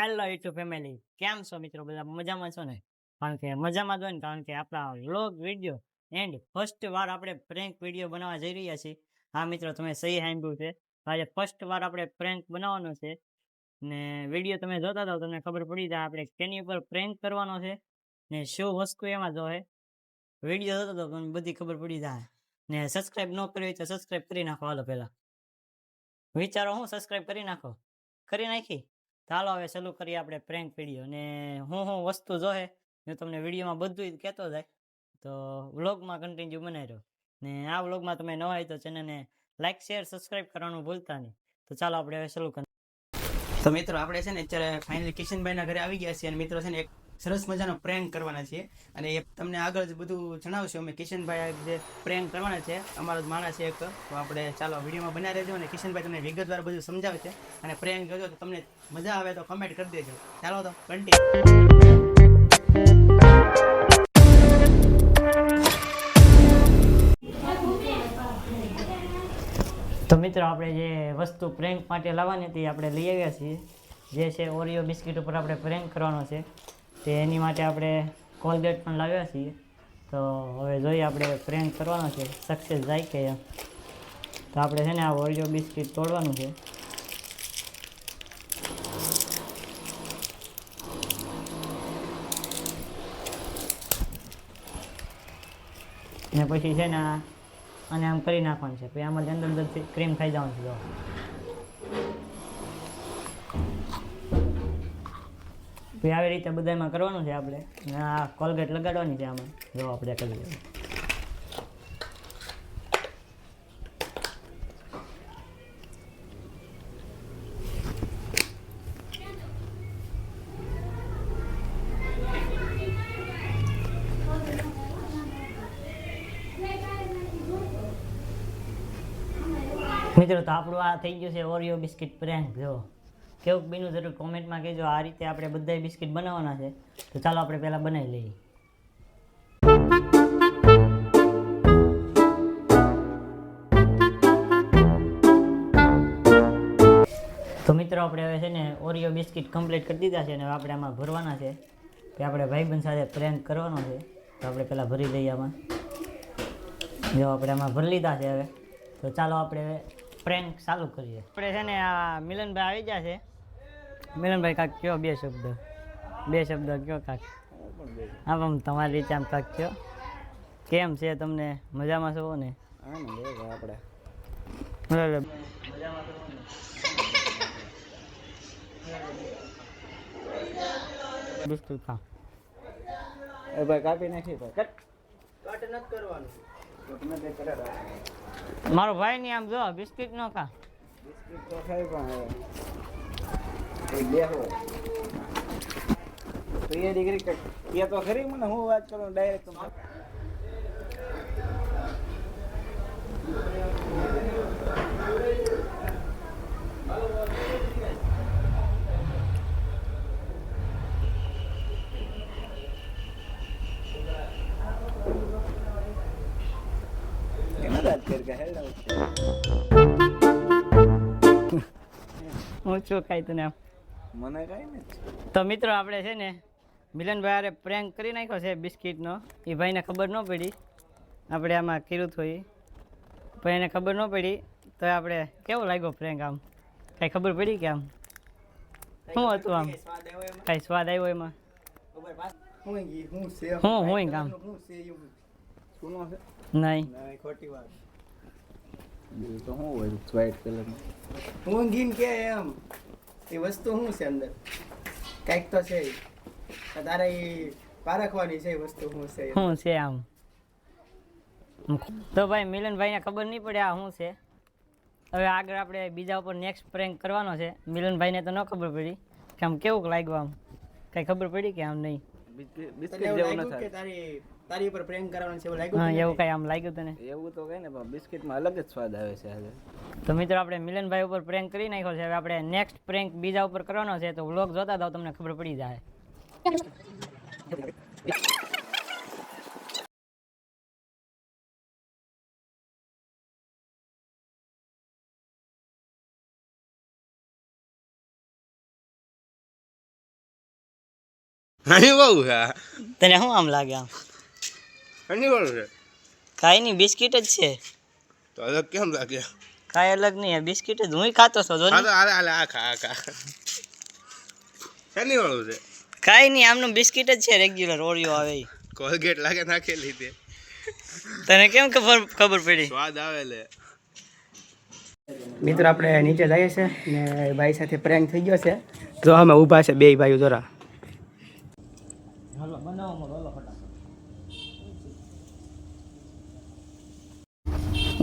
Hello YouTube family કેમ છો મિત્રો? બધા મજામાં છો ને? કારણ કે મજામાં જ ને? કારણ કે આપણા વ્લોગ વીડિયો એન્ડ ફર્સ્ટ વાર આપણે પ્રેન્ક વીડિયો બનાવવા જઈ રહ્યા છીએ. હા મિત્રો, તમે સહી સાંભળ્યું છે. આજે ફર્સ્ટ વાર આપણે પ્રેન્ક બનાવવાનો છે. ને વીડિયો તમે જોતા હતા, તમને ખબર પડી જાય આપણે કેની ઉપર પ્રેન્ક કરવાનો છે. ને શું વસ્તુ એમાં જો વીડિયો જોતા હતો તમને બધી ખબર પડી જાય. ને સબસ્ક્રાઈબ ન કરી હોય તો સબસ્ક્રાઈબ કરી નાખો. હાલો પહેલાં. વિચારો, હું સબસ્ક્રાઈબ કરી નાખો? કરી નાખી? ચાલો હવે શરૂ કરીએ આપણે પ્રેન્ક વીડિયો અને હું હું વસ્તુ જોહે, હું તમને વિડીયોમાં બધું જ કહેતો જાય. તો વ્લોગમાં કન્ટિન્યુ બનાવી રહ્યો ને આ વ્લોગમાં તમે નવા હોય તો ચેનલને લાઇક શેર સબસ્ક્રાઇબ કરવાનું ભૂલતા નહીં. તો ચાલો આપણે હવે શરૂ કરીએ. તો મિત્રો, આપણે છે ને અત્યારે ફાઇનલી કિશનભાઈના ઘરે આવી ગયા છીએ અને મિત્રો છે ને એક સરસ મજાનો પ્રેન્ક કરવાના છીએ. અને એ તમને આગળ જ બધું જણાવશું. અમે કિશનભાઈ જે પ્રેન્ક કરવાના છે. અમારો જ માણસ છે એક. તો આપણે ચાલો વિડીયોમાં બનાવી રહેજો અને કિશનભાઈ તમને વિગતવાર બધું સમજાવે છે. અને પ્રેન્ક જોજો તો તમને મજા આવે તો કમેન્ટ કરી દેજો. ચાલો તો કન્ટિન્યુ તો મિત્રો, આપણે જે વસ્તુ પ્રેન્ક માટે લાવવાની હતી આપણે લઈ આવ્યા છીએ. જે છે ઓરિયો બિસ્કિટ ઉપર આપણે પ્રેન્ક કરવાનો છે. તે એની માટે આપણે કોલગેટ પણ લાવ્યા છીએ. તો હવે જોઈએ આપણે પ્રેન્ક કરવાનો છે સક્સેસ જાય કે એમ. તો આપણે છે ને આ ઓરિયો બિસ્કિટ તોડવાનું છે. ને પછી છે ને અને આમ કરી નાખવાનું છે. પછી આમાં અંદર અંદરથી ક્રીમ ખાઈ જવાનું છે પછી આવી રીતે બધામાં કરવાનું છે આપણે. આ કોલગેટ લગાડવાની છે આમાં. જો આપણે કરીએ મિત્રો, તો આપણું આ થઈ ગયું છે ઓરિયો બિસ્કિટ પ્રેન્ક જો. કેવું બીનું જરૂર કોમેન્ટમાં કહેજો આ રીતે આપણે બધાય બિસ્કિટ બનાવવાના છે. તો ચાલો આપણે પહેલાં બનાવી લઈએ. તો મિત્રો આપણે હવે છે ને ઓરિયો બિસ્કિટ કમ્પ્લીટ કરી દીધા છે અને હવે આપણે આમાં ભરવાના છે. કે આપણે ભાઈબંધ સાથે પ્રેન્ક કરવાનો છે. તો આપણે પહેલાં ભરી લઈએ આમાં. જો આપણે આમાં ભરી લીધા છે હવે. તો ચાલો આપણે પ્રેન્ક ચાલુ કરીએ. આપણે છે ને આ મિલનભાઈ આવી ગયા છે. મિલનભાઈ કાક કયો બે શબ્દ? બે શબ્દ કયો કાક? હા આમ તમારી રીતે આમ કાક કયો? કેમ છે તમને? મજામાં છો ને? આપણે બરાબર બિસ્કુટ ખા. એ ભાઈ કાપી નાખી ભાઈ. કટ કટ નથી કરવાનું. મારો ભાઈ ની આમ જો, બિસ્કિટ નો ખા. બિસ્કિટ તો ખાઈ પણ બેહો. એ ડિગ્રી કે તો ખરી મને, હું વાત કરું ડાયરેક્ટ હું છું કાંઈ તને મને કઈ ને તો મિત્રો આપણે છે ને મિલનભાઈ અરે પ્રેન્ક કરી નાખ્યો છે બિસ્કિટનો. એ ભાઈને ખબર ન પડી. આપણે આમાં કર્યું હતું એ પણ એને ખબર ન પડી. તો આપણે કેવો લાગ્યો પ્રેન્ક આમ? કાંઈ ખબર પડી કે આમ? શું હતું આમ? સ્વાદ આવ્યો એમાં? કાંઈ સ્વાદ આવ્યો એમાં? હું હું છે હું હું કામ નહીં ખોટી વાત. તો શું હોય વ્હાઈટ કલર હું કે એમ. એ વસ્તુ શું છે અંદર? કંઈક તો છે. તારે એ પારખવાની છે એ વસ્તુ શું છે? શું છે આમ? તો ભાઈ મિલનભાઈને ખબર નહીં પડે આ શું છે. હવે આગળ આપણે બીજા ઉપર નેક્સ્ટ પ્રેન્ક કરવાનો છે. મિલનભાઈને તો ન ખબર પડી. કે આમ કેવું લાગ્યું આમ? કઈ ખબર પડી કે આમ નહીં? કે તારી તારી ઉપર પ્રેમ કરવાનું છે એવું લાગ્યું હા એવું કઈ આમ લાગ્યું તને? એવું તો કઈ ને પણ બિસ્કિટમાં અલગ જ સ્વાદ આવે છે હવે તો મિત્રો આપણે મિલનભાઈ ઉપર પ્રેન્ક કરી નાખ્યો છે. હવે આપણે નેક્સ્ટ પ્રેન્ક બીજા ઉપર કરવાનો છે. તો વ્લોગ જોતા જાવ તમને ખબર પડી જાય. બહુ તને શું આમ લાગે આમ? અહીં વાળું છે? કાંઈ નહીં બિસ્કિટ જ છે. તો અલગ કેમ લાગે કાંઈ અલગ નહીં બિસ્કિટ જ. હું ખાતો છો જો હા તો હાલે હાલે આ ખા આ ખા. શેની વાળું છે? કાંઈ નહીં આમનું બિસ્કિટ જ છે રેગ્યુલર ઓરિયો આવે કોલગેટ લાગે નાખેલી તે. તને કેમ ખબર ખબર પડી? સ્વાદ આવે લે. મિત્રો આપણે નીચે જઈએ છે ને ભાઈ સાથે પ્રેન્ક થઈ ગયો છે. જો અમે ઊભા છે બે ભાઈઓ જરા.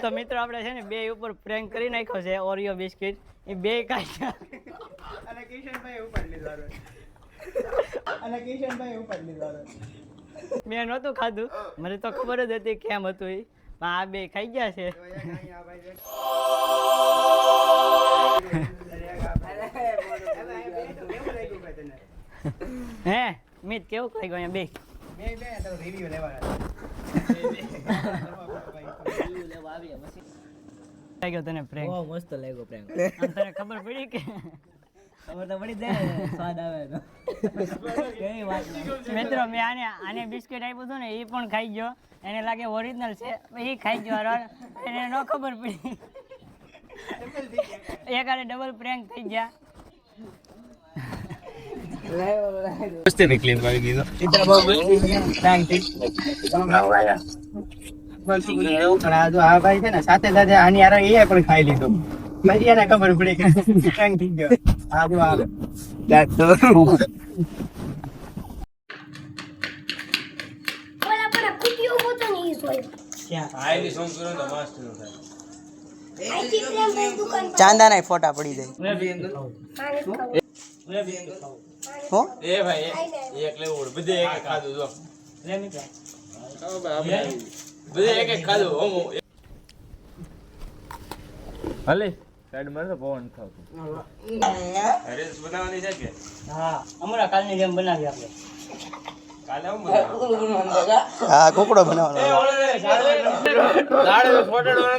તો મિત્રો આપણે છે ને બે ઉપર પ્રેન્ક કરી નાખ્યો છે ઓરિયો બિસ્કિટ એ બે ખાઈ અને કિશનભાઈ ઉપર લીધો અને કિશનભાઈ ઉપર લીધો મેં નહોતું ખાધું. મને તો ખબર જ હતી કેમ હતું એ. પણ આ બે ખાઈ ગયા છે? હે મિત કેવું ખાઈ ગયો અહીંયા બે? બે બે રિવ્યુ લેવાના ખાઈ તને પ્રેન્ક મસ્ત લાગ્યો પ્રેમ આમ તને ખબર પડી કે? ખબર તો પડી જાય સ્વાદ આવે તો. કઈ વાત મિત્રો મેં આને આને બિસ્કિટ આપ્યું હતું ને એ પણ ખાઈ ગયો. એને લાગે ઓરિજિનલ છે એ ખાઈ ગયો હારો. એને ન ખબર પડી. એક આરે ડબલ પ્રેન્ક થઈ ગયા. આ ભાઈ છે ને સાથે સાથે આની હારે એ પણ ખાઈ લીધું પછી એને ખબર પડી કે crank થઈ ગયો આ જો કુટીઓ પર ચાંદાના ફોટા પડી જાય હો? એ ભાઈ એક લેવું બધે એક એક ખાધું જો. બધે એક એક ખાધું હો હલે. સાઈડ મારે તો પવન ખાવ રીલ્સ બનાવવાની છે કે? હા અમારા કાલની જેમ બનાવી આપણે. કાલે હું હા કોકડો બનાવવાનો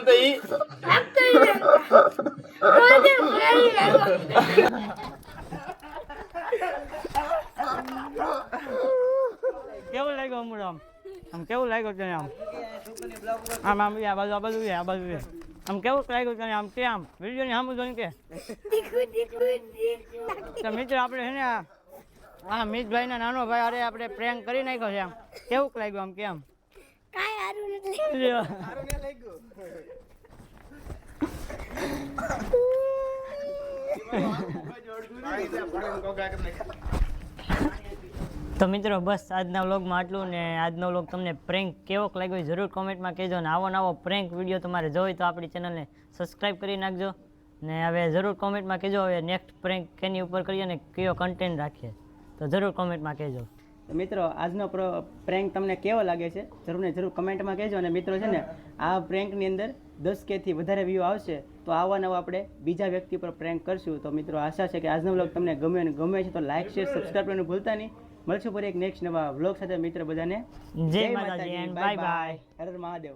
તો ઈ લાગતો ઈ ના રોજે ફેરી લાગો કેવું લાગ્યું હમણાં આમ આમ કેવું લાગ્યું તને આમ? આમ આમ આ બાજુ આ બાજુ આ બાજુ આમ કેવું લાગ્યું તને આમ કે આમ? વિડીયોની સામું જોઈને કે. તો મિત્ર આપણે છે ને આ મિતભાઈના નાનો ભાઈ અરે આપણે પ્રેન્ક કરી નાખ્યો છે આમ. કેવું લાગ્યું આમ કેમ કાંઈ સારું નથી તો મિત્રો, બસ આજના વ્લોગમાં આટલું ને આજનો વ્લોગ તમને પ્રેન્ક કેવો લાગ્યો હોય જરૂર કોમેન્ટમાં કહેજો ને આવો નવો પ્રેન્ક વીડિયો તમારે જોઈ તો આપણી ચેનલને સબસ્ક્રાઈબ કરી નાખજો ને હવે જરૂર કોમેન્ટમાં કહેજો હવે નેક્સ્ટ પ્રેન્ક કેની ઉપર કરીએ ને કયો કન્ટેન્ટ રાખીએ. તો જરૂર કોમેન્ટમાં કહેજો. મિત્રો, આજનો પ્રેન્ક તમને કેવો લાગે છે? જરૂર ને જરૂર કમેન્ટમાં કહેજો અને મિત્રો છે ને, આ પ્રેન્કની અંદર દસ કેથી વધારે વ્યૂ આવશે, તો આવા નવા આપણે બીજા વ્યક્તિ પર પ્રેન્ક કરશું. તો મિત્રો, આશા છે કે આજનો વ્લોગ તમને ગમે અને ગમે છે તો લાઇક શેર સબસ્ક્રાઈબ કરવાનું ભૂલતા નહીં. મળશું ફરી એક નેક્સ્ટ નવા વ્લોગ સાથે. મિત્ર બધાને જય માતાજી બાય બાય હર મહાદેવ.